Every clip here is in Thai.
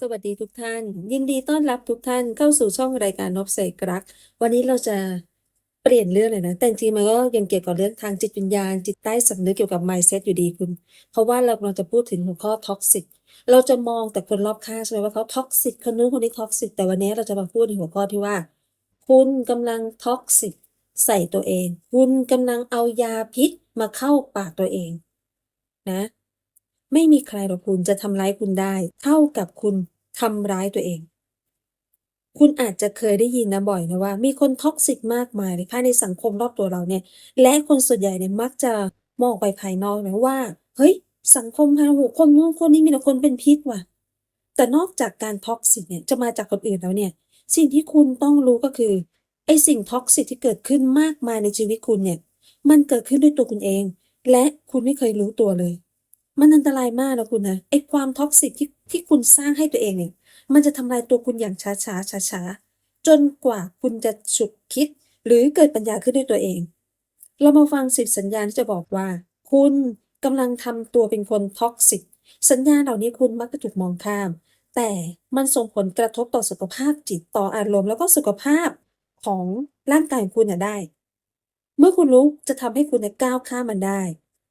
สวัสดีทุกท่าน ยินดีต้อนรับทุกท่านเข้าสู่ช่องรายการนบเสกรัก วันนี้เราจะเปลี่ยนเรื่องเลยนะ แต่จริงมันก็ยังเกี่ยวกับเรื่องทางจิตวิญญาณ จิตใต้สำนึกเกี่ยวกับ mindset อยู่ดีคุณ เพราะว่าเรากำลังจะพูดถึงหัวข้อ toxic เราจะมองแต่คนรอบข้างใช่ไหมว่าเขา toxic คนนู้นคนนี้ toxic แต่วันนี้เราจะมาพูดในหัวข้อที่ว่า คุณกำลัง toxic ใส่ตัวเอง คุณกำลังเอายาพิษมาเข้าปากตัวเอง นะ ไม่มีใครหรอกคุณจะทำร้ายคุณได้ เท่ากับคุณทำร้ายตัวเอง คุณอาจจะเคยได้ยินนะบ่อยนะว่า มีคนท็อกซิกมากมายเลยภายในสังคมรอบตัวเราเนี่ย และคนส่วนใหญ่เนี่ยมักจะมองไปภายนอกนะว่า เฮ้ย สังคมภายนคนนู้นคนนี้มีแต่คนเป็นพิษว่ะ แต่นอกจากการท็อกซิกเนี่ยจะมาจากคนอื่นแล้วเนี่ย สิ่งที่คุณต้องรู้ก็คือไอ้สิ่งท็อกซิกที่เกิดขึ้นมากมายในชีวิตคุณเนี่ย มันเกิดขึ้นด้วยตัวคุณเอง และคุณไม่เคยรู้ตัวเลย มันอันตรายมากนะคุณนะไอ้ความท็อกซิกที่ที่คุณสร้างให้ตัวเองเนี่ย มันจะทำลายตัวคุณอย่างช้าช้าช้าช้าๆจนกว่าคุณจะฉุกคิด หรือเกิดปัญญาขึ้นด้วยตัวเอง เรามาฟังสิบสัญญาณที่จะบอกว่า คุณกำลังทำตัวเป็นคนท็อกซิกสัญญาณเหล่านี้คุณมักจะถูกมองข้าม แต่มันส่งผลกระทบต่อสุขภาพจิตต่ออารมณ์แล้วก็สุขภาพของร่างกายของคุณน่ะได้ เมื่อคุณรู้จะทำให้คุณก้าวข้ามมันได้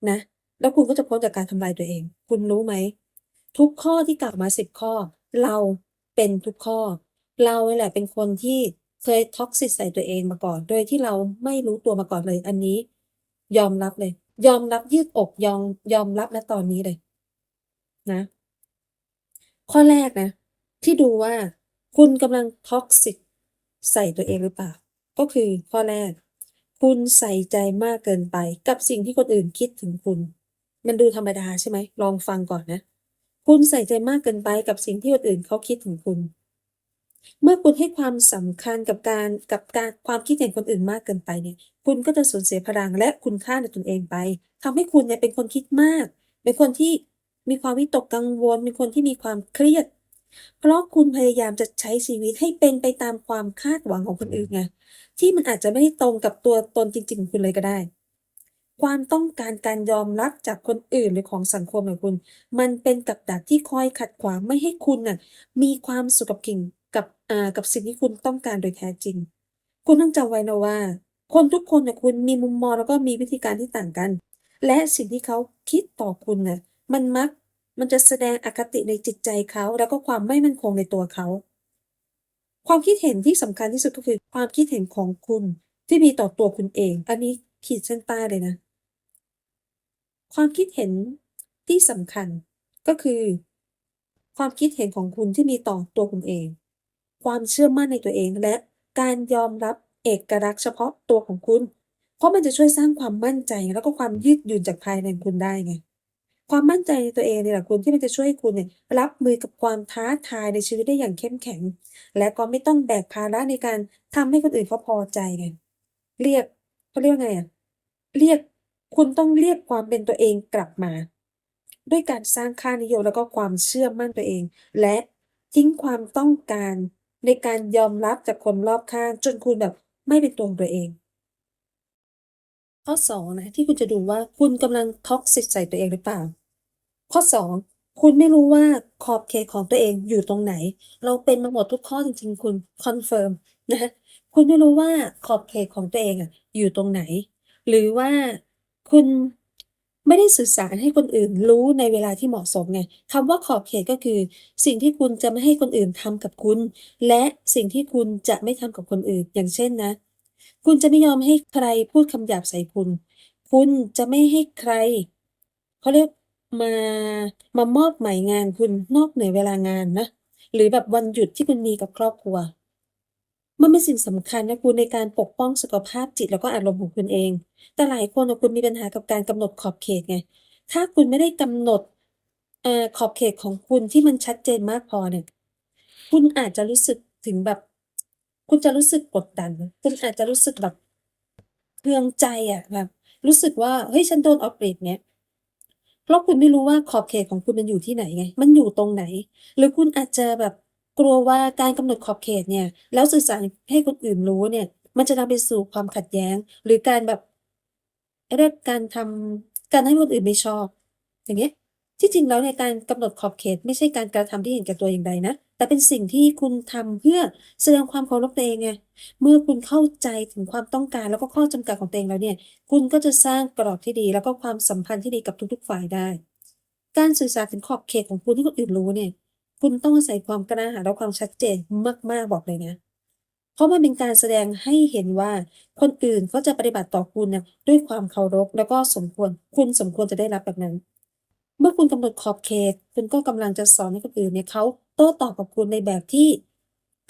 นะ แล้วคุณก็จะพ้นจากการทำลายตัวเอง คุณรู้ไหม ทุกข้อที่กล่าวมาสิบข้อ เราเป็นทุกข้อ เราเนี่ยแหละเป็นคนที่เคยท็อกซิสใส่ตัวเองมาก่อน โดยที่เราไม่รู้ตัวมาก่อนเลย อันนี้ ยอมรับเลย ยอมรับยืดอกยอมยอมรับณตอนนี้เลย นะ ข้อแรกนะ ที่ดูว่าคุณกำลังท็อกซิสใส่ตัวเองหรือเปล่า ก็คือข้อแรก คุณใส่ใจมากเกินไปกับสิ่งที่คนอื่นคิดถึงคุณ มันดูธรรมดาใช่ไหม ลองฟังก่อนนะ คุณใส่ใจมากเกินไปกับสิ่งที่คนอื่นเขาคิดถึงคุณ เมื่อคุณให้ความสำคัญกับการกับการความคิดเห็นคนอื่นมากเกินไปเนี่ย คุณก็จะสูญเสียพลังและคุณค่าในตนเองไปทำให้คุณเนี่ยเป็นคนคิดมาก เป็นคนที่มีความวิตกกังวล เป็นคนที่มีความเครียด เพราะคุณพยายามจะใช้ชีวิตให้เป็นไปตามความคาดหวังของคนอื่นไง ที่มันอาจจะไม่ได้ตรงกับตัวตนจริงๆของคุณเลยก็ได้ ความต้องการการยอมรับจากคนอื่นหรือของสังคมของคุณ มันเป็นกับดักที่คอยขัดขวางไม่ให้คุณน่ะมีความสุขกับกิ่งกับอ่ากับสิ่งที่คุณต้องการโดยแท้จริง คุณต้องจำไว้นะว่า คนทุกคนน่ะคุณมีมุมมองแล้วก็มีวิธีการที่ต่างกัน และสิ่งที่เขาคิดต่อคุณน่ะมันมักมันจะแสดงอคติในจิตใจเขา แล้วก็ความไม่มั่นคงในตัวเขา ความคิดเห็นที่สำคัญที่สุดก็คือ ความคิดเห็นของคุณที่มีต่อตัวคุณเอง อันนี้ขีดเส้นใต้เลยนะ ความคิดเห็นที่สำคัญก็คือ ความคิดเห็นของคุณที่มีต่อตัวคุณเอง ความเชื่อมั่นในตัวเองและการยอมรับเอกลักษณ์เฉพาะตัวของคุณ เพราะมันจะช่วยสร้างความมั่นใจแล้วก็ความยืดหยุ่นจากภายในคุณได้ไง ความมั่นใจในตัวเองนี่แหละคุณที่มันจะช่วยให้คุณเนี่ยรับมือกับความท้าทายในชีวิตได้อย่างเข้มแข็ง และก็ไม่ต้องแบกภาระในการทำให้คนอื่นเขาพอใจไงเรียกเขาเรียกไงอะเรียก คุณต้องเรียกความเป็นตัวเองกลับมา ด้วยการสร้างค่านิยมแล้วก็ความเชื่อมั่นตัวเอง และทิ้งความต้องการในการยอมรับจากคนรอบข้างจนคุณแบบไม่เป็นตัวตัวเอง ข้อ2นะที่คุณจะดูว่าคุณกำลังท็อกซิกใส่ตัวเองหรือเปล่า ข้อ 2 คุณไม่รู้ว่าขอบเขตของตัวเองอยู่ตรงไหน เราเป็นมาหมดทุกข้อจริงๆ คุณคอนเฟิร์มนะคุณไม่รู้ว่าขอบเขตของตัวเองอะอยู่ตรงไหน หรือว่า คุณไม่ได้สื่อสารให้คนอื่นรู้ในเวลาที่เหมาะสมไงคำว่าขอบเขตก็คือ สิ่งที่คุณจะไม่ให้คนอื่นทำกับคุณ และสิ่งที่คุณจะไม่ทำกับคนอื่น อย่างเช่นนะ คุณจะไม่ยอมให้ใครพูดคำหยาบใส่คุณ คุณจะไม่ให้ใครเขาเรียกมามามอบหมายงานคุณนอกเหนือเวลางานนะ หรือแบบวันหยุดที่คุณมีกับครอบครัว มันเป็นสิ่งสำคัญนะคุณในการปกป้องสุขภาพจิตแล้วก็อารมณ์ของคุณเอง แต่หลายคนนะคุณมีปัญหากับการกำหนดขอบเขตไง ถ้าคุณไม่ได้กำหนดอขอบเขตของคุณที่มันชัดเจนมากพอเนี่ย คุณอาจจะรู้สึกถึงแบบ คุณจะรู้สึกกดดัน คุณอาจจะรู้สึกแบบเคืองใจอะแบบ รู้สึกว่าเฮ้ยฉันโดนเอาเปรียบเงี้ยเพราะคุณไม่รู้ว่าขอบเขตของคุณมันอยู่ที่ไหนไง มันอยู่ตรงไหน หรือคุณอาจจะแบบ กลัวว่าการกำหนดขอบเขตเนี่ยแล้วสื่อสารให้คนอื่นรู้เนี่ยมันจะนำไปสู่ความขัดแย้ง หรือการแบบเรียกการทำการให้คนอื่นไม่ชอบ อย่างเงี้ยที่จริงแล้วเนี่ยการกำหนดขอบเขต ไม่ใช่การกระทำที่เห็นแก่ตัวอย่างใดนะ แต่เป็นสิ่งที่คุณทำเพื่อแสดงความเคารพตัวเองไงเมื่อคุณเข้าใจถึงความต้องการแล้วก็ข้อจำกัดของตัวเองแล้วเนี่ยคุณก็จะสร้างกรอบที่ดี แล้วก็ความสัมพันธ์ที่ดีกับทุกๆฝ่ายได้ การสื่อสารถึงขอบเขตของคุณให้คนอื่นรู้เนี่ย คุณต้องอาศัยความกล้าหาญและความชัดเจนมาก ๆ บอกเลยนะ เพราะมันเป็นการแสดงให้เห็นว่าคนอื่นเขาจะปฏิบัติต่อคุณนี่ยด้วยความเคารพแล้วก็สมควร คุณสมควรจะได้รับแบบนั้น เมื่อคุณกำหนดขอบเขต คุณก็กำลังจะสอนให้คนอื่นเนี่ยเขาโต้ตอบกับคุณในแบบที่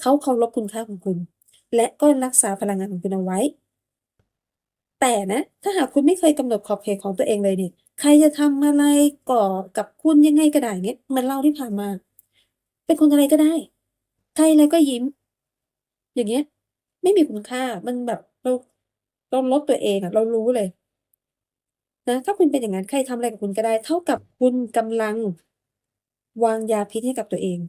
เขาเคารพคุณค่าของคุณ และก็รักษาพลังงานของคุณเอาไว้ แต่นะ ถ้าหากคุณไม่เคยกำหนดขอบเขตของตัวเองเลยเนี่ย ใครจะทำอะไรก่อกับคุณยังไงก็ได้เนี่ยมือนเราที่ผ่านมา เป็นคนอะไรก็ได้ ใครอะไรก็ยิ้ม อย่างเงี้ย ไม่มีคุณค่ามันแบบเราเราลดตัวเองอะเรารู้เลยนะถ้าคุณเป็นอย่างงั้นใครทำอะไรกับคุณก็ได้ เท่ากับคุณกำลังวางยาพิษให้กับตัวเอง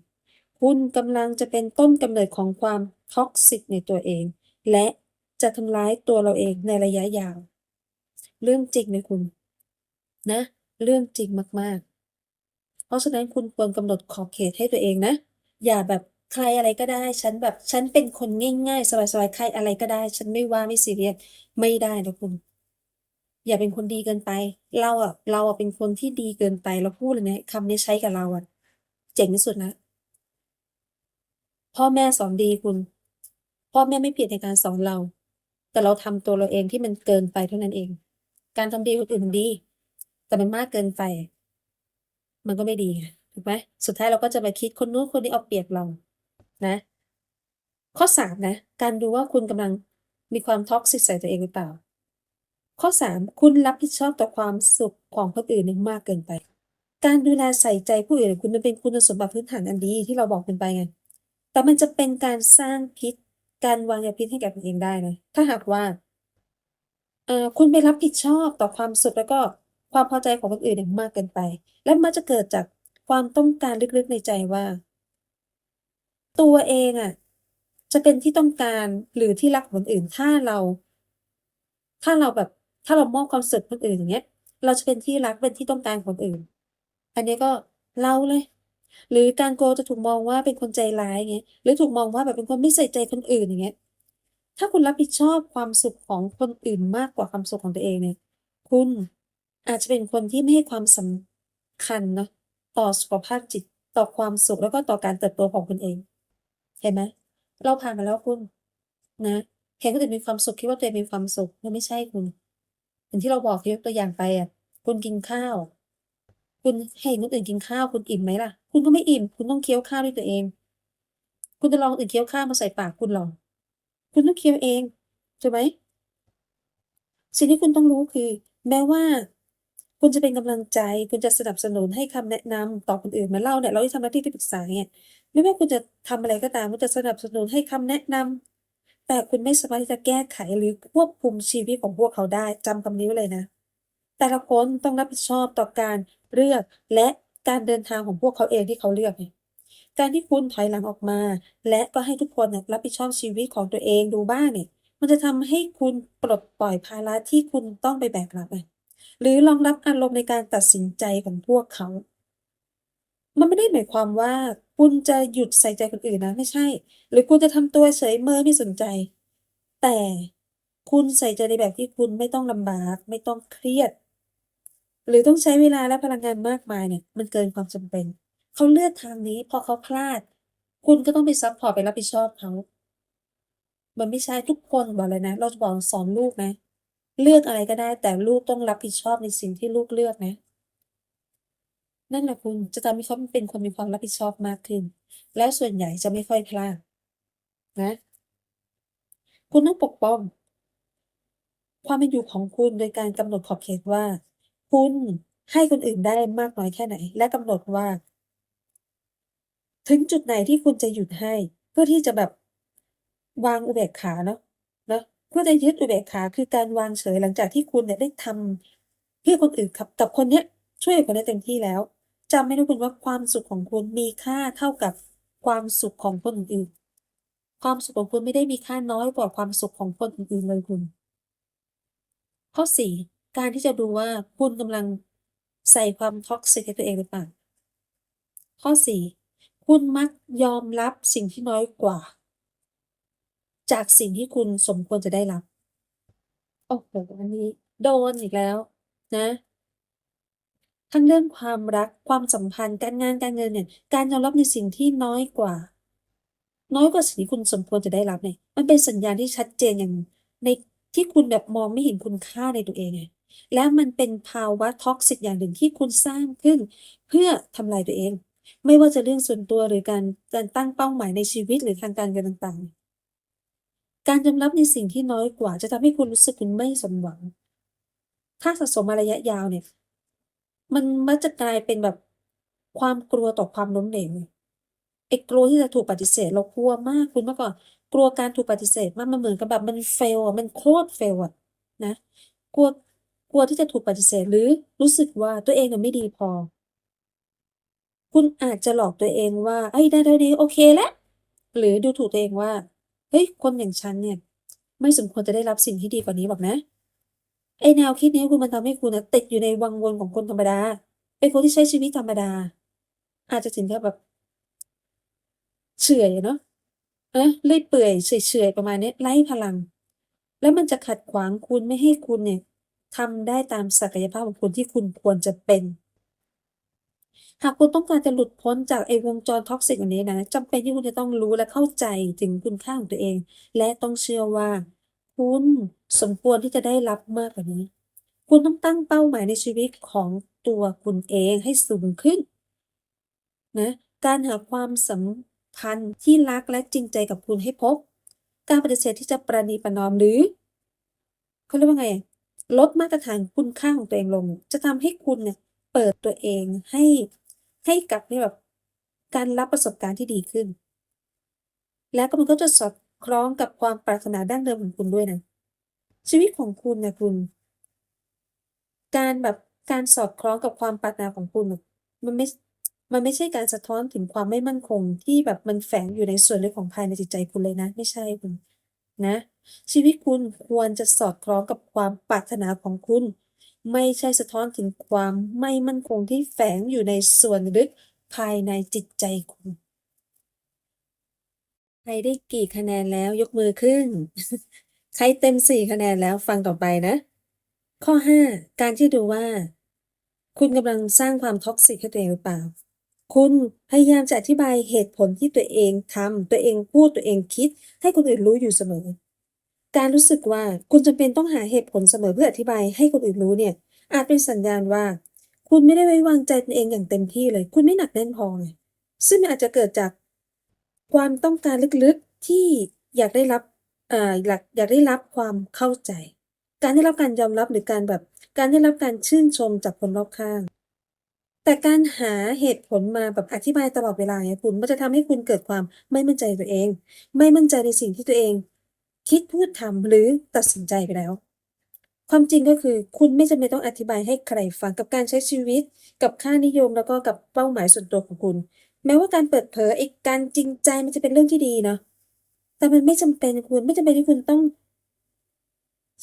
คุณกำลังจะเป็นต้นกำเนิดของความ toxic ในตัวเอง และจะทำร้ายตัวเราเองในระยะยาว เรื่องจริงเลยคุณ นะ เรื่องจริงมาก ๆ เพราะฉะนั้นคุณควรกำหนดขอบเขตให้ตัวเองนะ อย่าแบบใครอะไรก็ได้ ฉันแบบฉันเป็นคนง่ายๆ สบายๆใครอะไรก็ได้ ฉันไม่ว่าไม่ซีเรียสไม่ได้นะคุณ อย่าเป็นคนดีเกินไป เราอะเราอะเป็นคนที่ดีเกินไปเราพูดเลยนะคำนี้ใช้กับเราอะเจ๋งที่สุดแล้วพ่อแม่สอนดีคุณ พ่อแม่ไม่ผิดในการสอนเรา แต่เราทำตัวเราเองที่มันเกินไปเท่านั้นเอง การทำดีคนอื่นมันดี แต่มันมากเกินไป มันก็ไม่ดีถูกไหมสุดท้ายเราก็จะมาคิดคนนู้นคนนี้เอาเปรียบเรานะ ข้อ3นะ การดูว่าคุณกำลังมีความ toxic ใส่ตัวเองหรือเปล่า ข้อ3คุณรับผิดชอบต่อความสุขของคนอื่นมากเกินไป การดูแลใส่ใจผู้อื่นคุณมันเป็นคุณสมบัติพื้นฐานอันดีที่เราบอกคุณไปไงแต่มันจะเป็นการสร้างพิษ การวางยาพิษให้แก่ตัวเองได้นะถ้าหากว่าเออคุณไปรับผิดชอบต่อความสุขแล้วก็ ความพอใจของคนอื่นมากเกินไป และมันจะเกิดจากความต้องการลึกๆในใจว่า ตัวเองอะ จะเป็นที่ต้องการหรือที่รักของคนอื่นถ้าเรา ถ้าเราแบบ ถ้าเรามอบความสุขคนอื่นอย่างเงี้ย เราจะเป็นที่รักเป็นที่ต้องการของคนอื่น อันนี้ก็เราเลย หรือการโกจะถูกมองว่าเป็นคนใจร้ายอย่างเงี้ยหรือถูกมองว่าแบบเป็นคนไม่ใส่ใจคนอื่นอย่างเงี้ยถ้าคุณรับผิดชอบความสุขของคนอื่นมากกว่าความสุขของตัวเองเนี่ย คุณ อาจจะเป็นคนที่ไม่ให้ความสำคัญเนาะต่อสุขภาพจิตต่อความสุขแล้วก็ต่อการเติบโตของคุณเอง เห็นไหมเราผ่านมาแล้วคุณนะเห็นคนอื่นมีความสุขคิดว่าตัวเองมีความสุขมันไม่ใช่คุณอย่างที่เราบอกยกตัวอย่างไปอะ คุณกินข้าว คุณให้คนอื่นกินข้าวคุณอิ่มไหมล่ะ?คุณก็ไม่อิ่ม คุณต้องเคี้ยวข้าวด้วยตัวเอง คุณจะรอคนอื่นเคี้ยวข้าวมาใส่ปากคุณเหรอ?คุณต้องเคี้ยวเองถูกไหม?สิ่งที่คุณต้องรู้คือ แม้ว่า คุณจะเป็นกำลังใจ คุณจะสนับสนุนให้คำแนะนำต่อคนอื่นมือนเราเนี่ย เราที่ทำหน้าที่ที่ปรึกษาเนี่ยไม่ว่าคุณจะทำอะไรก็ตามคุณจะสนับสนุนให้คำแนะนำแต่คุณไม่สามารถที่จะแก้ไขหรือควบคุมชีวิตของพวกเขาได้จำคำนี้ไว้เลยนะ แต่ละคนต้องรับผิดชอบต่อการเลือกและการเดินทางของพวกเขาเองที่เขาเลือกการที่คุณถอยหลังออกมา และก็ให้ทุกคนรับผิดชอบชีวิตของตัวเองดูบ้างเนี่ย มันจะทำให้คุณปลดปล่อยภาระที่คุณต้องไปแบกรับไง หรือรองรับอารมณ์ในการตัดสินใจของพวกเขา มันไม่ได้หมายความว่าคุณจะหยุดใส่ใจคนอื่นนะไม่ใช่ หรือคุณจะทำตัวเฉยเมยไม่สนใจ แต่คุณใส่ใจในแบบที่คุณไม่ต้องลำบากไม่ต้องเครียด หรือต้องใช้เวลาและพลังงานมากมายเนี่ยมันเกินความจำเป็น เขาเลือกทางนี้พอเขาพลาด คุณก็ต้องไปซัปพอร์ตไปรับผิดชอบเขามันไม่ใช่ทุกคนบอกเลยนะ เราจะบอกสอนลูกนะ เลือกอะไรก็ได้ แต่ลูกต้องรับผิดชอบในสิ่งที่ลูกเลือกนะ นั่นแหละคุณจะทำให้เขาเป็นคนมีความรับผิดชอบมากขึ้น แล้วส่วนใหญ่จะไม่ค่อยพลาดนะ คุณต้องปกป้อง ความเป็นอยู่ของคุณโดยการกำหนดขอบเขตว่า คุณให้คนอื่นได้มากน้อยแค่ไหน และกำหนดว่า ถึงจุดไหนที่คุณจะหยุดให้ เพื่อที่จะแบบวางอุเบกขาเนาะ เพื่อจะยึดอุเบกขาคือการวางเฉยหลังจากที่คุณเนี่ยได้ทำเพื่อคนอื่นครับกับคนเนี้ยช่วยคนเนี้เต็มที่แล้วจำไว้นะคุณว่าความสุขของคุณมีค่าเท่ากับความสุขของคนอื่นความสุขของคุณไม่ได้มีค่าน้อยกว่าความสุขของคนอื่นเลยคุณ ข้อ4การที่จะดูว่าคุณกำลังใส่ความ toxic ให้ตัวเองหรือเปล่าข้อ4คุณมักยอมรับสิ่งที่น้อยกว่า จากสิ่งที่คุณสมควรจะได้รับ โอ้โฮอันนี้โดนอีกแล้วนะ ทั้งเรื่องความรักความสัมพันธ์การงานการเงินเนี่ย การยอมรับในสิ่งที่น้อยกว่า น้อยกว่าสิ่งที่คุณสมควรจะได้รับเนี่ย มันเป็นสัญญาณที่ชัดเจนอย่างในที่คุณแบบมองไม่เห็นคุณค่าในตัวเองไงและมันเป็นภาวะ toxic อย่างหนึ่งที่คุณสร้างขึ้น เพื่อทำลายตัวเอง ไม่ว่าจะเรื่องส่วนตัวหรือการการตั้งเป้าหมายในชีวิตหรือทางการเงินต่างๆ การยอมรับในสิ่งที่น้อยกว่า จะทำให้คุณรู้สึกคุณไม่สมหวัง ถ้าสะสมมาระยะยาวเนี่ย มันมักจะกลายเป็นแบบความกลัวต่อความล้มเหลวไอ้กลัวที่จะถูกปฏิเสธ เรากลัวมากคุณเมื่อก่อนกลัวการถูกปฏิเสธมากมันเหมือนกับแบบมัน fail อะมันโคตร fail อะนะกลัวกลัวที่จะถูกปฏิเสธหรือรู้สึกว่าตัวเองน่ะไม่ดีพอ คุณอาจจะหลอกตัวเองว่าเฮ้ได้ๆดีโอเคแล้วหรือดูถูกตัวเองว่า ฮ้ยคนอย่างฉันเนี่ย ไม่สมควรจะได้รับสิ่งที่ดีกว่านี้หรอกนะไอแนวคิดนี้คุณมันทำให้คุณนะติดอยู่ในวังวนของคนธรรมดาเป็นคนที่ใช้ชีวิตธรรมดา อาจจะถึงกับแบบเฉื่อยเนาะเนะเลื่อยเปื่อยเฉื่อยๆประมาณนี้ไร้พลัง แล้วมันจะขัดขวางคุณไม่ให้คุณเนี่ยทำได้ตามศักยภาพของคุณที่คุณควรจะเป็น หากคุณต้องการจะหลุดพ้นจากไอ้วงจร toxic อันนี้นะจำเป็นที่คุณจะต้องรู้และเข้าใจถึงคุณค่าของตัวเอง และต้องเชื่อว่า คุณสมควรที่จะได้รับมากกว่านี้ คุณต้องตั้งเป้าหมายในชีวิตของตัวคุณเองให้สูงขึ้นนะการหาความสัมพันธ์ที่รักและจริงใจกับคุณให้พบ การปฏิเสธที่จะประนีประนอมหรือเขาเรียกว่าไงลดมาตรฐานคุณค่าของตัวเองลง จะทำให้คุณเนี่ย เปิดตัวเองให้ให้กับในแบบการรับประสบการณ์ที่ดีขึ้น แล้วก็มันก็จะสอดคล้องกับความปรารถนาดั้งเดิมของคุณด้วยนะชีวิตของคุณนะคุณ การแบบการสอดคล้องกับความปรารถนาของคุณ มันไม่ มันไม่ใช่การสะท้อนถึงความไม่มั่นคงที่แบบมันแฝงอยู่ในส่วนลึกของภายในจิตใจคุณเลยนะ ไม่ใช่คุณนะ ชีวิตคุณควรจะสอดคล้องกับความปรารถนาของคุณ ไม่ใช่สะท้อนถึงความไม่มั่นคงที่แฝงอยู่ในส่วนลึกภายในจิตใจคุณ ใครได้กี่คะแนนแล้วยกมือขึ้น ใครเต็ม4คะแนนแล้วฟังต่อไปนะ ข้อ5การที่ดูว่า คุณกำลังสร้างความ toxic ให้ตัวเองหรือเปล่า คุณพยายามจะอธิบายเหตุผลที่ตัวเองทำตัวเองพูดตัวเองคิด ให้คนอื่นรู้อยู่เสมอ การรู้สึกว่าคุณจำเป็นต้องหาเหตุผลเสมอเพื่ออธิบายให้คนอื่นรู้เนี่ย อาจเป็นสัญญาณว่า คุณไม่ได้ไว้วางใจตนเองอย่างเต็มที่เลย คุณไม่หนักแน่นพอไงซึ่งมันอาจจะเกิดจากความต้องการลึกๆที่อยากได้รับอ่าอยากอยากได้รับความเข้าใจ การได้รับการยอมรับหรือการแบบการได้รับการชื่นชมจากคนรอบข้าง แต่การหาเหตุผลมาแบบอธิบายตลอดเวลาเงี้ยคุณมันจะทำให้คุณเกิดความไม่มั่นใจตัวเอง ไม่มั่นใจในสิ่งที่ตัวเอง คิดพูดทำหรือตัดสินใจไปแล้ว ความจริงก็คือ คุณไม่จำเป็นต้องอธิบายให้ใครฟังกับการใช้ชีวิต กับค่านิยมแล้วก็กับเป้าหมายส่วนตัวของคุณ แม้ว่าการเปิดเผยอ้กการจริงใจมันจะเป็นเรื่องที่ดีเนาะแต่มันไม่จำเป็นคุณไม่จำเป็นที่คุณต้อง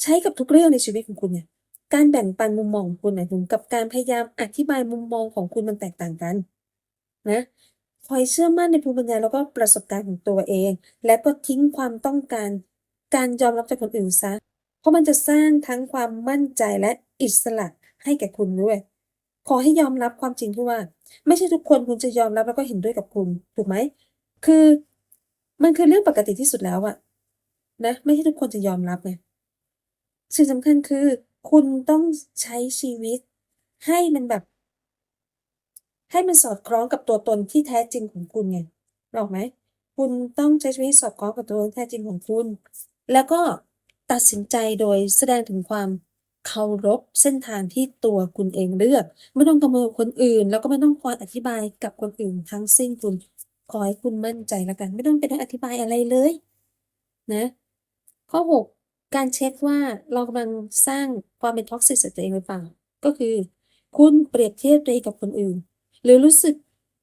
ใช้กับทุกเรื่องในชีวิตของคุณเนี่ยการแบ่งปันมุมมองของคุณน่ะคุณกับการพยายามอธิบายมุมมองของคุณมันแตกต่างกันนะคอยเชื่อมั่นในภูมิปัญญาแล้วก็ประสบการณ์ของตัวเอง และก็ทิ้งความต้องการ การยอมรับจากคนอื่นเสียเพราะมันจะสร้างทั้งความมั่นใจและอิสระให้แก่คุณด้วย ขอให้ยอมรับความจริงที่ว่า ไม่ใช่ทุกคนคุณจะยอมรับแล้วก็เห็นด้วยกับคุณถูกไหม คือมันคือเรื่องปกติที่สุดแล้วอะนะไม่ใช่ทุกคนจะยอมรับไงสิ่งสำคัญคือ คุณต้องใช้ชีวิต ให้มันแบบ ให้มันสอดคล้องกับตัวตนที่แท้จริงของคุณไงนึกอกไหม คุณต้องใช้ชีวิตสอดคล้องกับตัวตนแท้จริงของคุณ แล้วก็ตัดสินใจโดยแสดงถึงความเคารพเส้นทางที่ตัวคุณเองเลือก ไม่ต้องกังวลคนอื่น แล้วก็ไม่ต้องคอยอธิบายกับคนอื่นทั้งสิ้นคุณขอให้คุณมั่นใจแล้วกัน ไม่ต้องไปนั่งอธิบายอะไรเลยนะข้อ 6 การเช็กว่าเรากำลังสร้างความเป็น toxic ใส่ตัวเองหรือเปล่า ก็คือ คุณเปรียบเทียบตัวเองกับคนอื่น หรือรู้สึก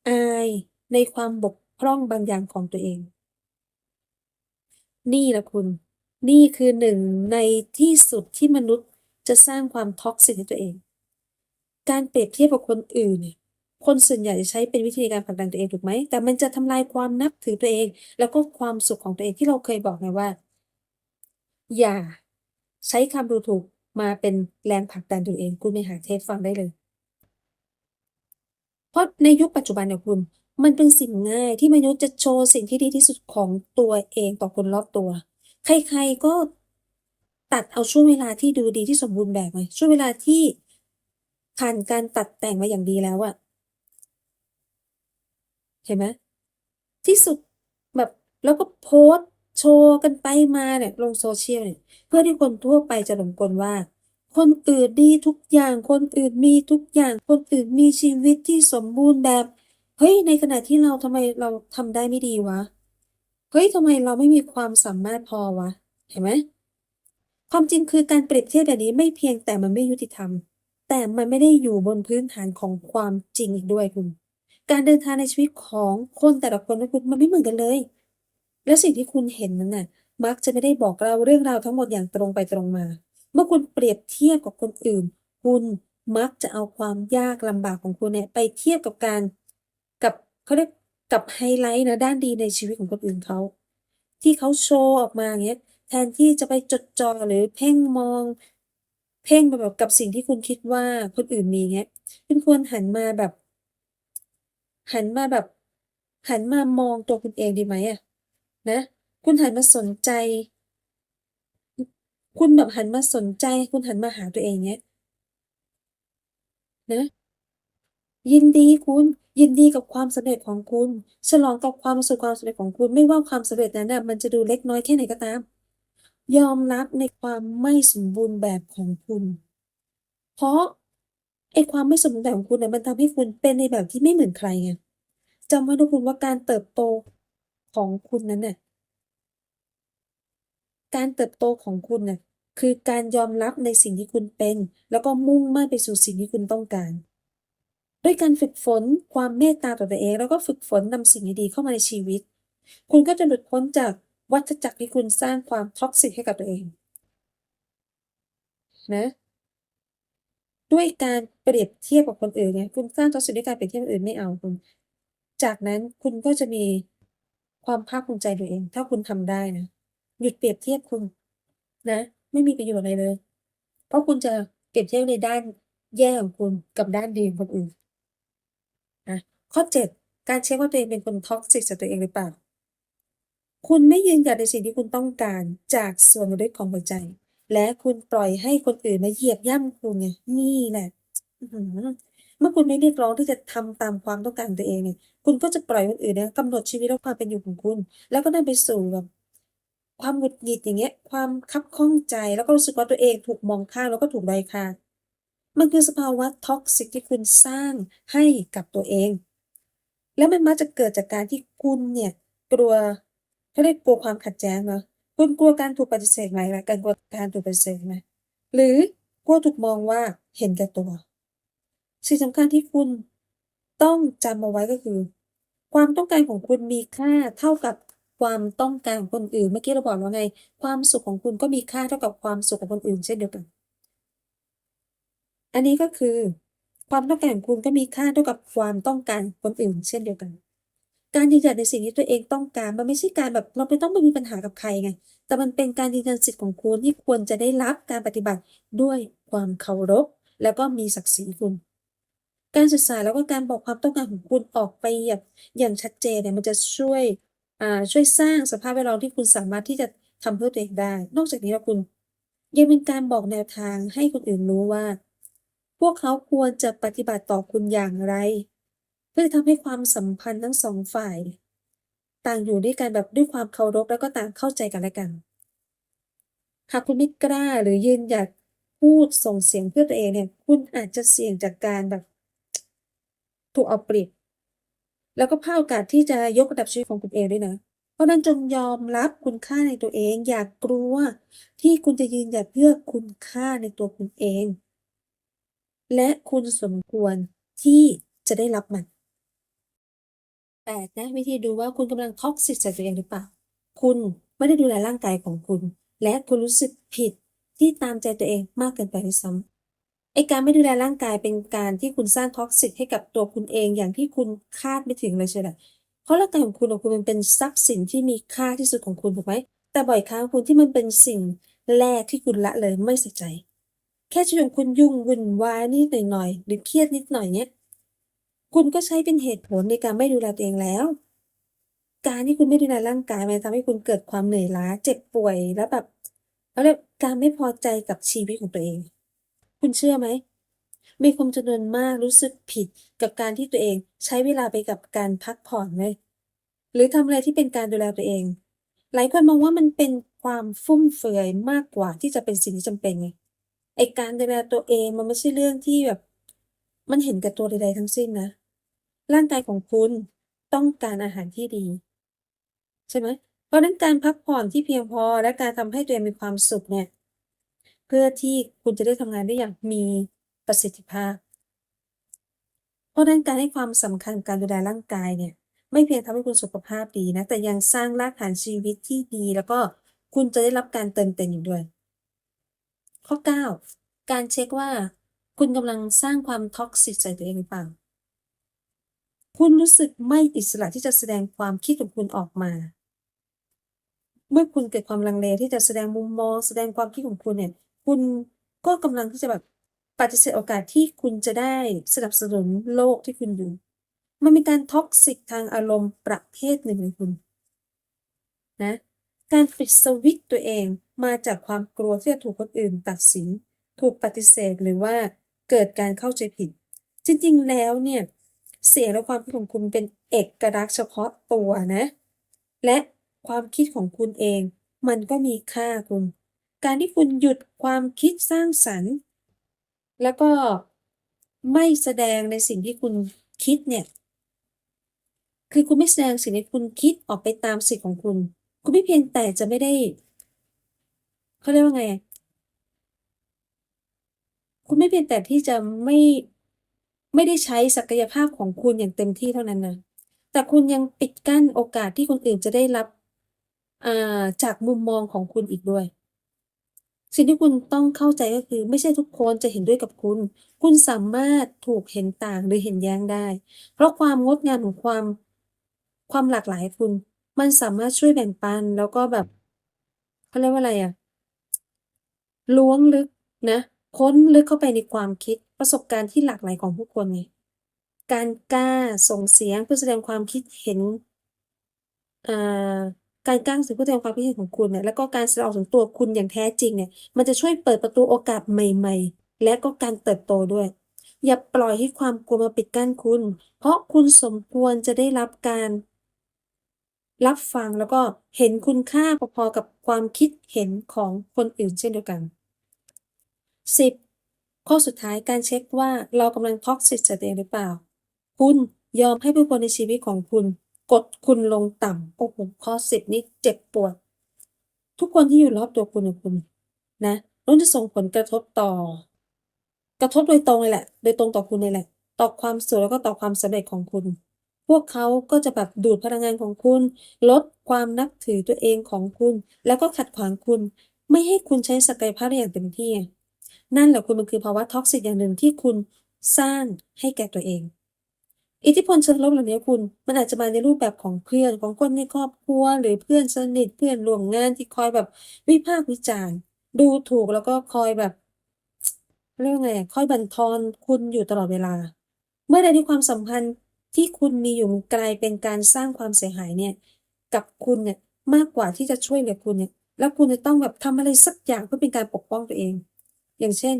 อายในความบกพร่องบางอย่างของตัวเอง นี่แหละคุณ นี่คือหนึ่งในที่สุดที่มนุษย์จะสร้างความ toxic ให้ตัวเอง การเปรียบเทียบกับคนอื่นเนี่ยคนส่วนใหญ่จะใช้เป็นวิธีการผลักดันตัวเองถูกไหม แต่มันจะทำลายความนับถือตัวเอง แล้วก็ความสุขของตัวเองที่เราเคยบอกไงว่า อย่าใช้คำดูถูกมาเป็นแรงผลักดันตัวเอง คุณไปหาเทปฟังได้เลย เพราะในยุคปัจจุบันเนี่ยคุณ มันเป็นสิ่งง่ายที่มนุษย์จะโชว์สิ่งที่ดีที่สุดของตัวเองต่อคนรอบตัว ใครๆก็ตัดเอาช่วงเวลาที่ดูดีที่สมบูรณ์แบบไงช่วงเวลาที่ผ่านการตัดแต่งมาอย่างดีแล้วอะเห็นไหมที่สุดแบบแล้วก็โพสโชว์กันไปมาเนี่ยลงโซเชียลเนี่ยเพื่อที่คนทั่วไปจะหลงกลว่า คนอื่นดีทุกอย่างคนอื่นมีทุกอย่างคนอื่นมีชีวิตที่สมบูรณ์แบบ เฮ้ยในขณะที่เราทำไมเราทำได้ไม่ดีวะ เฮ้ยทำไมเราไม่มีความสามารถพอวะ เห็นไหมความจริงคือการเปรียบเทียบแบบนี้ไม่เพียงแต่มันไม่ยุติธรรม แต่มันไม่ได้อยู่บนพื้นฐานของความจริงอีกด้วยคุณ การเดินทางในชีวิตของคนแต่ละคนนะคุณมันไม่เหมือนกันเลย แล้วสิ่งที่คุณเห็นนั้นน่ะ มักจะไม่ได้บอกเราเรื่องราวทั้งหมดอย่างตรงไปตรงมา เมื่อคุณเปรียบเทียบกับคนอื่น คุณมักจะเอาความยากลำบากของคุณเนี่ยไปเทียบกับการ กับเขาเรียก กับไฮไลท์นะด้านดีในชีวิตของคนอื่นเขา ที่เขาโชว์ออกมาอย่างเงี้ยแทนที่จะไปจดจ่อหรือเพ่งมอง เพ่งไปแบบกับสิ่งที่คุณคิดว่าคนอื่นมีเงี้ยคุณควรหันมาแบบ หันมาแบบ หันมามองตัวคุณเองดีไหมอะนะ คุณหันมาสนใจ คุณแบบหันมาสนใจ คุณหันมาหาตัวเองเงี้ยนะยินดีคุณ ยินดีกับความสำเร็จของคุณ ฉลองกับความประสบความสำเร็จของคุณ ไม่ว่าความสำเร็จนั้นน่ะมันจะดูเล็กน้อยแค่ไหนก็ตาม ยอมรับในความไม่สมบูรณ์แบบของคุณ เพราะไอ้ความไม่สมบูรณ์แบบของคุณน่ะมันทำให้คุณเป็นในแบบที่ไม่เหมือนใครไงจำไว้นะคุณว่าการเติบโตของคุณนั้นน่ะการเติบโตของคุณน่ะคือการยอมรับในสิ่งที่คุณเป็น แล้วก็มุ่งมั่นไปสู่สิ่งที่คุณต้องการ ด้วยการฝึกฝนความเมตตาต่อตัวเอง แล้วก็ฝึกฝนนำสิ่งดีๆเข้ามาในชีวิต คุณก็จะหลุดพ้นจากวัฏจักรที่คุณสร้างความท็อกซิกให้กับตัวเองนะด้วยการเปรียบเทียบกับคนอื่นไงคุณสร้างท็อกซิกด้วยการเปรียบเทียบคนอื่นไม่เอาคุณจากนั้นคุณก็จะมีความภาคภูมิใจตัวเอง ถ้าคุณทำได้นะหยุดเปรียบเทียบคุณ นะ ไม่มีประโยชน์อะไรเลย เพราะคุณจะเปรียบเทียบในด้านแย่ของคุณกับด้านดีของคนอื่น ข้อ 7 การเช็กว่าตัวเองเป็นคนท็อกซิกจากตัวเองหรือเปล่า คุณไม่ยืนหยัดในสิ่งที่คุณต้องการจากส่วนลึกของหัวใจ และคุณปล่อยให้คนอื่นมาเหยียบย่ำคุณไงนี่แหละเมื่อคุณไม่เรียกร้องที่จะทำตามความต้องการตัวเองเนี่ย คุณก็จะปล่อยคนอื่นเนี่ยกำหนดชีวิตและความเป็นอยู่ของคุณ แล้วก็นำไปสู่แบบความหงุดหงิดอย่างเงี้ย ความคับข้องใจ แล้วก็รู้สึกว่าตัวเองถูกมองข้ามแล้วก็ถูกด้อยค่ามันคือสภาวะท็อกซิกที่คุณสร้างให้กับตัวเอง แล้วมันมักจะเกิดจากการที่คุณเนี่ยกลัวเขาเรียกกลัวความขัดแย้งเนาะคุณกลัวการถูกปฏิเสธไหมล่ะการกลัวการถูกปฏิเสธไหมหรือกลัวถูกมองว่าเห็นแก่ตัวสิ่งสำคัญที่คุณต้องจำเอาไว้ก็คือ ความต้องการของคุณมีค่าเท่ากับความต้องการของคนอื่น เมื่อกี้เราบอกแล้วไง ความสุขของคุณก็มีค่าเท่ากับความสุขของคนอื่น เช่นเดียวกัน อันนี้ก็คือ ความต้องการของคุณก็มีค่าเท่ากับความต้องการคนอื่นเช่นเดียวกัน การยืนหยัดในสิ่งที่ตัวเองต้องการ มันไม่ใช่การแบบเราไม่ต้องไปมีปัญหากับใครไง แต่มันเป็นการยืนยันสิทธิ์ของคุณที่ควรจะได้รับการปฏิบัติด้วยความเคารพ แล้วก็มีศักดิ์ศรีคุณ การสื่อสารแล้วก็การบอกความต้องการของคุณออกไปอย่างอย่างชัดเจนเนี่ยมันจะช่วยอ่าช่วยสร้างสภาพแวดล้อมที่คุณสามารถที่จะทำเพื่อตัวเองได้ นอกจากนี้แล้วคุณ ยังเป็นการบอกแนวทางให้คนอื่นรู้ว่า พวกเขาควรจะปฏิบัติต่อคุณอย่างไร เพื่อทำให้ความสัมพันธ์ทั้ง2ฝ่าย ต่างอยู่ด้วยกันแบบด้วยความเคารพแล้วก็ต่างเข้าใจกันและกัน หากคุณไม่กล้าหรือยืนหยัดพูดส่งเสียงเพื่อตัวเองเนี่ย คุณอาจจะเสี่ยงจากการแบบ ถูกเอาเปรียบแล้วก็พลาดโอกาสที่จะยกระดับชีวิตของคุณเองด้วยนะเพราะนั้นจงยอมรับคุณค่าในตัวเอง อย่ากลัวที่คุณจะยืนหยัดเพื่อคุณค่าในตัวคุณเอง และคุณสมควรที่จะได้รับมัน8นะวิธีดูว่าคุณกำลังท็อกซิกใส่ตัวเองหรือเปล่า คุณไม่ได้ดูแลร่างกายของคุณ และคุณรู้สึกผิดที่ตามใจตัวเองมากเกินไปด้วยซ้ำไอ้การไม่ดูแลร่างกายเป็นการที่คุณสร้าง toxic ให้กับตัวคุณเองอย่างที่คุณคาดไม่ถึงเลยเชียวแหละเพราะร่างกายของคุณของคุณมันเป็นทรัพย์สินที่มีค่าที่สุดของคุณถูกไหมแต่บ่อยครั้งคุณที่มันเป็นสิ่งแรกที่คุณละเลยไม่ใส่ใจ แค่ชวิตของคุณยุ่งวุ่นวายนิดหน่อยๆหรือเครียดนิดหน่อยเนี้ย คุณก็ใช้เป็นเหตุผลในการไม่ดูแลตัวเองแล้ว การที่คุณไม่ดูแลร่างกายมันทำให้คุณเกิดความเหนื่อยล้าเจ็บป่วยแล้วแบบเขาเรียกการไม่พอใจกับชีวิตของตัวเอง คุณเชื่อไหมมีคนจำนวนมากรู้สึกผิดกับการที่ตัวเองใช้เวลาไปกับการพักผ่อนเว้ยหรือทำอะไรที่เป็นการดูแลตัวเอง หลายคนมองว่ามันเป็นความฟุ่มเฟือยมากกว่าที่จะเป็นสิ่งที่จำเป็นไง ไอการดูแลตัวเองมันไม่ใช่เรื่องที่แบบ มันเห็นแก่ตัวใดๆทั้งสิ้นนะ ร่างกายของคุณต้องการอาหารที่ดี ใช่ไหม เพราะนั้นการพักผ่อนที่เพียงพอและการทำให้ตัวเองมีความสุขเนี่ย เพื่อที่คุณจะได้ทำงานได้อย่างมีประสิทธิภาพ เพราะนั้นการให้ความสำคัญการดูแลร่างกายเนี่ย ไม่เพียงทำให้คุณสุขภาพดีนะ แต่ยังสร้างรากฐานชีวิตที่ดี แล้วก็คุณจะได้รับการเติมเต็มอีกด้วย ข้อ 9 การเช็คว่า คุณกำลังสร้างความท็อกซิกใส่ตัวเองหรือเปล่า คุณรู้สึกไม่อิสระที่จะแสดงความคิดของคุณออกมา เมื่อคุณเกิดความลังเลที่จะแสดงมุมมอง แสดงความคิดของคุณเนี่ย คุณก็กำลังที่จะแบบปฏิเสธโอกาสที่คุณจะได้สนับสนุนโลกที่คุณอยู่ มันเป็นการท็อกซิกทางอารมณ์ประเภทหนึ่งเลยคุณนะ การปิดสวิตตัวเอง มาจากความกลัวที่จะถูกคนอื่นตัดสิน ถูกปฏิเสธหรือว่าเกิดการเข้าใจผิด จริงๆ แล้วเนี่ยเสียงและความคิดของคุณเป็นเอกลักษณ์เฉพาะตัวนะ และความคิดของคุณเอง มันก็มีค่าคุณ การที่คุณหยุดความคิดสร้างสรรค์ แล้วก็ไม่แสดงในสิ่งที่คุณคิดเนี่ย คือคุณไม่แสดงสิ่งที่คุณคิดออกไปตามสิทธิ์ของคุณ คุณไม่เพียงแต่จะไม่ได้ เขาเรียกว่าไง คุณไม่เพียงแต่ที่จะไม่ไม่ได้ใช้ศักยภาพของคุณอย่างเต็มที่เท่านั้นนะ แต่คุณยังปิดกั้นโอกาสที่คนอื่นจะได้รับาจากมุมมองของคุณอีกด้วย สิ่งที่คุณต้องเข้าใจก็คือ ไม่ใช่ทุกคนจะเห็นด้วยกับคุณ คุณสามารถถูกเห็นต่างหรือเห็นแย้งได้ เพราะความงดงามของความความหลากหลายคุณ มันสามารถช่วยแบ่งปันแล้วก็แบบเขาเรียกว่าอะไรอะ ล้วงลึกนะค้นลึกเข้าไปในความคิดประสบการณ์ที่หลากหลายของผู้คนไงการกล้าส่งเสียงเพื่อแสดงความคิดเห็นการกล้าส่งเพื่อแสดงความคิดเห็นของคุณเนี่ยแล้วก็การแสดงออกถึงตัวคุณอย่างแท้จริงเนี่ยมันจะช่วยเปิดประตูโอกาสใหม่ ๆ และก็การเติบโตด้วย อย่าปล่อยให้ความกลัวมาปิดกั้นคุณ เพราะคุณสมควรจะได้รับการ รับฟังแล้วก็เห็นคุณค่าพอๆกับความคิดเห็นของคนอื่นเช่นเดียวกัน 10 ข้อสุดท้ายการเช็คว่าเรากำลังท็อกซิกใส่ตัวเองหรือเปล่า คุณยอมให้ผู้คนในชีวิตของคุณ กดคุณลงต่ำโอ้โฮข้อ 10 นี้เจ็บปวด ทุกคนที่อยู่รอบตัวคุณน่ะคุณนะล้วนจะส่งผลกระทบต่อ กระทบโดยตรงเลยแหละ โดยตรงต่อคุณเลยแหละ ต่อความสุขแล้วก็ต่อความสำเร็จของคุณ พวกเขาก็จะแบบดูดพลังงานของคุณ ลดความนับถือตัวเองของคุณ แล้วก็ขัดขวางคุณ ไม่ให้คุณใช้ศักยภาพได้อย่างเต็มที่ นั่นแหละคุณมันคือภาวะท็อกซิกอย่างหนึ่งที่คุณสร้างให้แก่ตัวเอง อิทธิพลเชิงลบเหล่านี้คุณมันอาจจะมาในรูปแบบของเพื่อนของคนในครอบครัว หรือเพื่อนสนิทเพื่อนร่วมงานที่คอยแบบวิพากษ์วิจารณ์ ดูถูกแล้วก็คอยแบบเรียกว่าไงคอยบั่นทอนคุณอยู่ตลอดเวลา เมื่อใดที่ความสัมพันธ์ที่คุณมีอยู่มันกลายเป็นการสร้างความเสียหายเนี่ย กับคุณเนี่ยมากกว่าที่จะช่วยเหลือคุณเนี่ย แล้วคุณจะต้องแบบทำอะไรสักอย่างเพื่อเป็นการปกป้องตัวเอง อย่างเช่น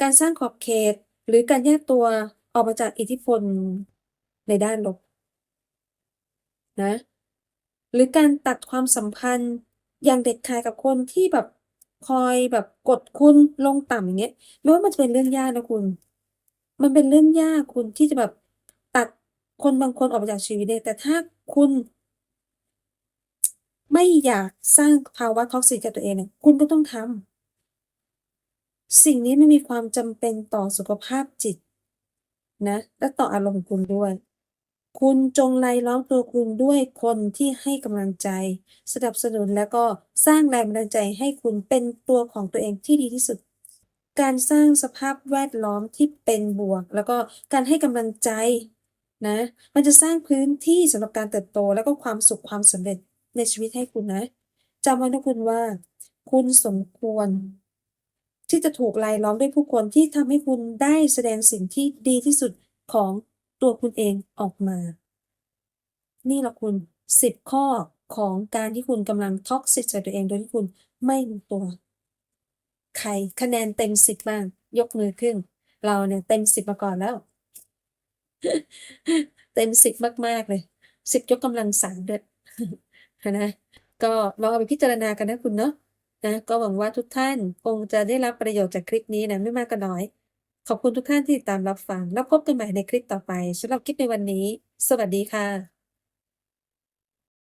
การสร้างขอบเขตหรือการแยกตัวออกมาจากอิทธิพลในด้านลบนะหรือการตัดความสัมพันธ์อย่างเด็ดขาดกับคนที่แบบคอยแบบกดคุณลงต่ำอย่างเงี้ยไม่ว่ามันจะเป็นเรื่องยากนะคุณ มันเป็นเรื่องยากคุณที่จะแบบตัดคนบางคนออกไปจากชีวิตเนี่ยแต่ถ้าคุณ ไม่อยากสร้างภาวะท็อกซิกกับตัวเองเนี่ยคุณก็ต้องทำ สิ่งนี้ไม่มีความจำเป็นต่อสุขภาพจิตนะ และต่ออารมณ์คุณด้วย คุณจงรายล้อมตัวคุณด้วยคนที่ให้กำลังใจ สนับสนุนแล้วก็สร้างแรงบันดาลใจให้คุณเป็นตัวของตัวเองที่ดีที่สุด การสร้างสภาพแวดล้อมที่เป็นบวก แล้วก็การให้กำลังใจนะ มันจะสร้างพื้นที่สำหรับการเติบโต แล้วก็ความสุขความสำเร็จในชีวิตให้คุณนะจำไว้นะคุณว่า คุณสมควร ที่จะถูกรายล้อมด้วยผู้คนที่ทำให้คุณได้แสดงสิ่งที่ดีที่สุดของตัวคุณเองออกมา นี่ละคุณ 10 ข้อของการที่คุณกำลัง toxic ใส่ตัวเองโดยที่คุณไม่รู้ตัว ใครคะแนนเต็ม10บ้าง ยกมือขึ้น เราเนี่ยเต็ม10มาก่อนแล้ว เต็ม10มาก ๆ เลย10ยกกำลัง3ด้วยนะ ก็ลองเอาไปพิจารณากันนะคุณเนาะ นะก็หวังว่าทุกท่านคงจะได้รับประโยชน์จากคลิปนี้นะไม่มากก็น้อย ขอบคุณทุกท่านที่ติดตามรับฟัง แล้วพบกันใหม่ในคลิปต่อไปสำหรับคลิปในวันนี้ สวัสดีค่ะ